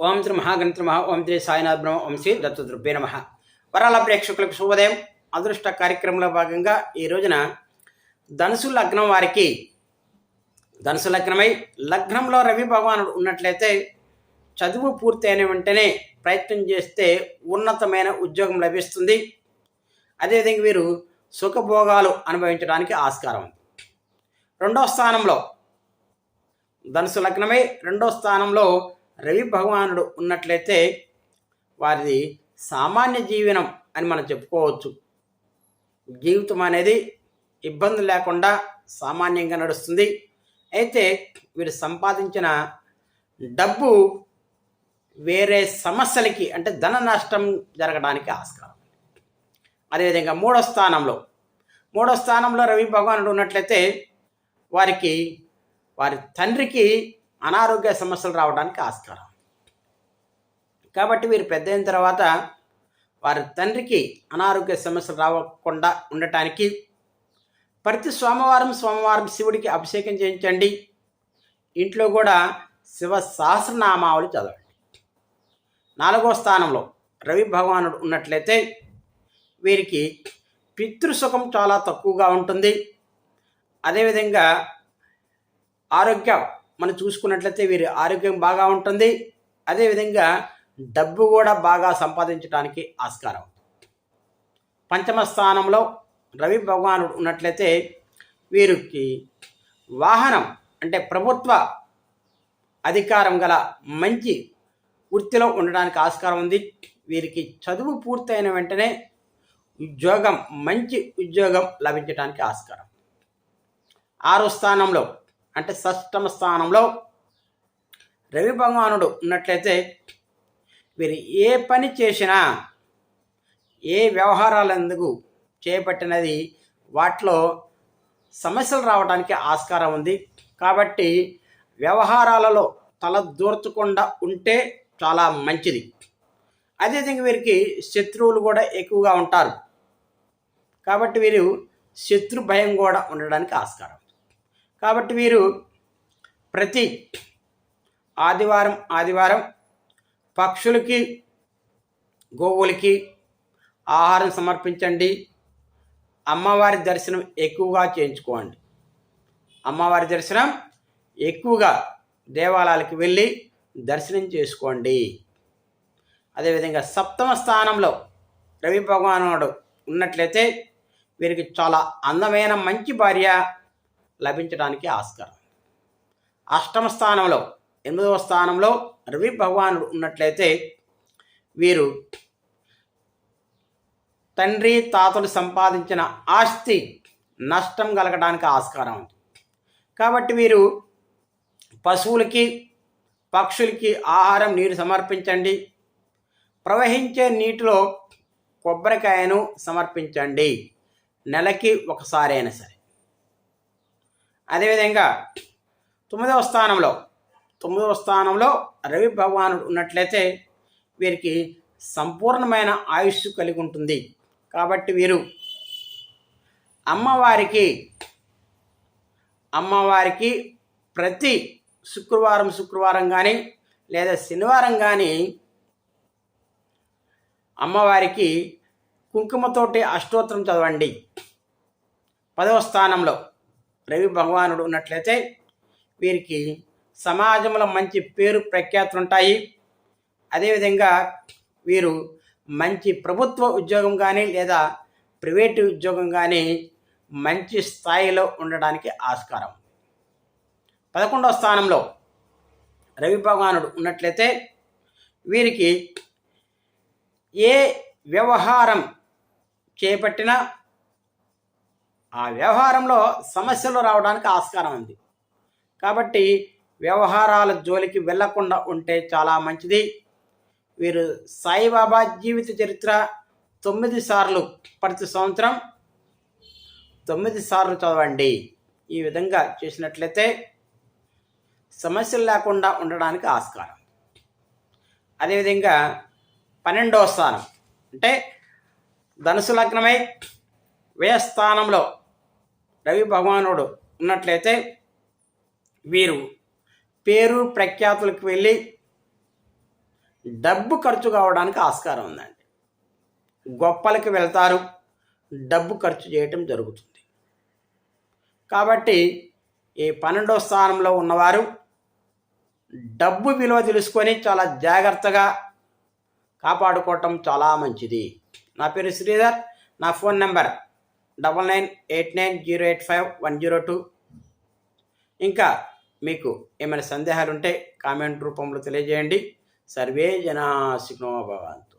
ఓం శ్రీ మహాగణిత మహా ఓం శ్రీ సాయినాథ్ బ్రహ్మ ఓం శ్రీ దత్తద్రుభ్య నమ. వరాల ప్రేక్షకులకు శుభోదయం. అదృష్ట కార్యక్రమంలో భాగంగా ఈ రోజున ధనుసు లగ్నం వారికి ధనుసు లగ్నమై లగ్నంలో రవి భగవానుడు ఉన్నట్లయితే చదువు పూర్తయిన వెంటనే ప్రయత్నం చేస్తే ఉన్నతమైన ఉద్యోగం లభిస్తుంది. అదేవిధంగా వీరు సుఖభోగాలు అనుభవించడానికి ఆస్కారం. రెండో రెండవ స్థానంలో ధనుసు లగ్నమై రెండో స్థానంలో రవి భగవానుడు ఉన్నట్లయితే వారిది సామాన్య జీవనం అని మనం చెప్పుకోవచ్చు. జీవితం అనేది ఇబ్బంది లేకుండా సామాన్యంగా నడుస్తుంది. అయితే వీరు సంపాదించిన డబ్బు వేరే సమస్యలకి అంటే ధన నష్టం జరగడానికి ఆస్కారం. అదేవిధంగా మూడో స్థానంలో మూడో స్థానంలో రవి భగవానుడు ఉన్నట్లయితే వారికి వారి తండ్రికి అనారోగ్య సమస్యలు రావడానికి ఆస్కారం. కాబట్టి వీరు పెద్ద అయిన తర్వాత వారి తండ్రికి అనారోగ్య సమస్యలు రాకుండా ఉండటానికి ప్రతి సోమవారం సోమవారం శివుడికి అభిషేకం చేయించండి. ఇంట్లో కూడా శివ సహస్రనామావళి చదవండి. నాలుగో స్థానంలో రవి భగవానుడు ఉన్నట్లయితే వీరికి పితృసుఖం చాలా తక్కువగా ఉంటుంది. అదేవిధంగా ఆరోగ్యం మనం చూసుకున్నట్లయితే వీరి ఆరోగ్యం బాగా ఉంటుంది. అదేవిధంగా డబ్బు కూడా బాగా సంపాదించడానికి ఆస్కారం. పంచమ స్థానంలో రవి భగవానుడు ఉన్నట్లయితే వీరికి వాహనం అంటే ప్రభుత్వ అధికారం గల మంచి వృత్తిలో ఉండడానికి ఆస్కారం ఉంది. వీరికి చదువు పూర్తయిన వెంటనే ఉద్యోగం మంచి ఉద్యోగం లభించడానికి ఆస్కారం. ఆరో స్థానంలో అంటే షష్టమ స్థానంలో రవి భగవానుడు ఉన్నట్లయితే వీరు ఏ పని చేసినా ఏ వ్యవహారాలందుకు చేపట్టినది వాటిలో సమస్యలు రావడానికి ఆస్కారం ఉంది. కాబట్టి వ్యవహారాలలో తల దూర్చకుండా ఉంటే చాలా మంచిది. అదేవిధంగా వీరికి శత్రువులు కూడా ఎక్కువగా ఉంటారు. కాబట్టి వీరు శత్రు భయం కూడా ఉండడానికి ఆస్కారం. కాబట్టి వీరు ప్రతి ఆదివారం ఆదివారం పక్షులకి గోవులకి ఆహారం సమర్పించండి. అమ్మవారి దర్శనం ఎక్కువగా చేయించుకోండి. అమ్మవారి దర్శనం ఎక్కువగా దేవాలయాలకు వెళ్ళి దర్శనం చేసుకోండి. అదేవిధంగా సప్తమ స్థానంలో రవి భగవానుడు ఉన్నట్లయితే వీరికి చాలా అందమైన మంచి భార్య లభించడానికి ఆస్కారం. అష్టమ స్థానంలో ఎనిమిదవ స్థానంలో రవి భగవానుడు ఉన్నట్లయితే వీరు తండ్రి తాతలు సంపాదించిన ఆస్తి నష్టం కలగడానికి ఆస్కారం ఉంది కాబట్టి వీరు పశువులకి పక్షులకి ఆహారం నీరు సమర్పించండి. ప్రవహించే నీటిలో కొబ్బరికాయను సమర్పించండి. నెలకి ఒకసారైనా సరే. అదేవిధంగా తొమ్మిదవ స్థానంలో తొమ్మిదవ స్థానంలో రవి భగవానుడు ఉన్నట్లయితే వీరికి సంపూర్ణమైన ఆయుష్ కలిగి ఉంటుంది కాబట్టి వీరు అమ్మవారికి అమ్మవారికి ప్రతి శుక్రవారం శుక్రవారం కానీ లేదా శనివారం కానీ అమ్మవారికి కుంకుమతోటి అష్టోత్తరం చదవండి. పదవ స్థానంలో రవి భగవానుడు ఉన్నట్లయితే వీరికి సమాజంలో మంచి పేరు ప్రఖ్యాతులు ఉంటాయి అదేవిధంగా వీరు మంచి ప్రభుత్వ ఉద్యోగం కానీ లేదా ప్రైవేటు ఉద్యోగం కానీ మంచి స్థాయిలో ఉండడానికి ఆస్కారం. పదకొండవ స్థానంలో రవి భగవానుడు ఉన్నట్లయితే వీరికి ఏ వ్యవహారం చేపట్టినా ఆ వ్యవహారంలో సమస్యలు రావడానికి ఆస్కారం ఉంది. కాబట్టి వ్యవహారాల జోలికి వెళ్ళకుండా ఉంటే చాలా మంచిది. వీరు సాయిబాబా జీవిత చరిత్ర తొమ్మిది సార్లు ప్రతి సంవత్సరం తొమ్మిది సార్లు చదవండి. ఈ విధంగా చేసినట్లయితే సమస్యలు లేకుండా ఉండడానికి ఆస్కారం. అదేవిధంగా పన్నెండవ స్థానం అంటే ధనుసు లగ్నమై వ్యయస్థానంలో రవి భగవానుడు ఉన్నట్లయితే వీరు పేరు ప్రఖ్యాతులకు వెళ్ళి డబ్బు ఖర్చు కావడానికి ఆస్కారం ఉందండి. గొప్పలకి వెళ్తారు డబ్బు ఖర్చు చేయటం జరుగుతుంది. కాబట్టి ఈ పన్నెండో స్థానంలో ఉన్నవారు డబ్బు విలువ తెలుసుకొని చాలా జాగ్రత్తగా కాపాడుకోవటం చాలా మంచిది. నా పేరు శ్రీధర్ నా phone number double nine eight nine zero eight five one zero two ఇంకా మీకు ఏమైనా సందేహాలు ఉంటే కామెంట్ రూపంలో తెలియజేయండి. సర్వే జనా సుఖినో భవంతు.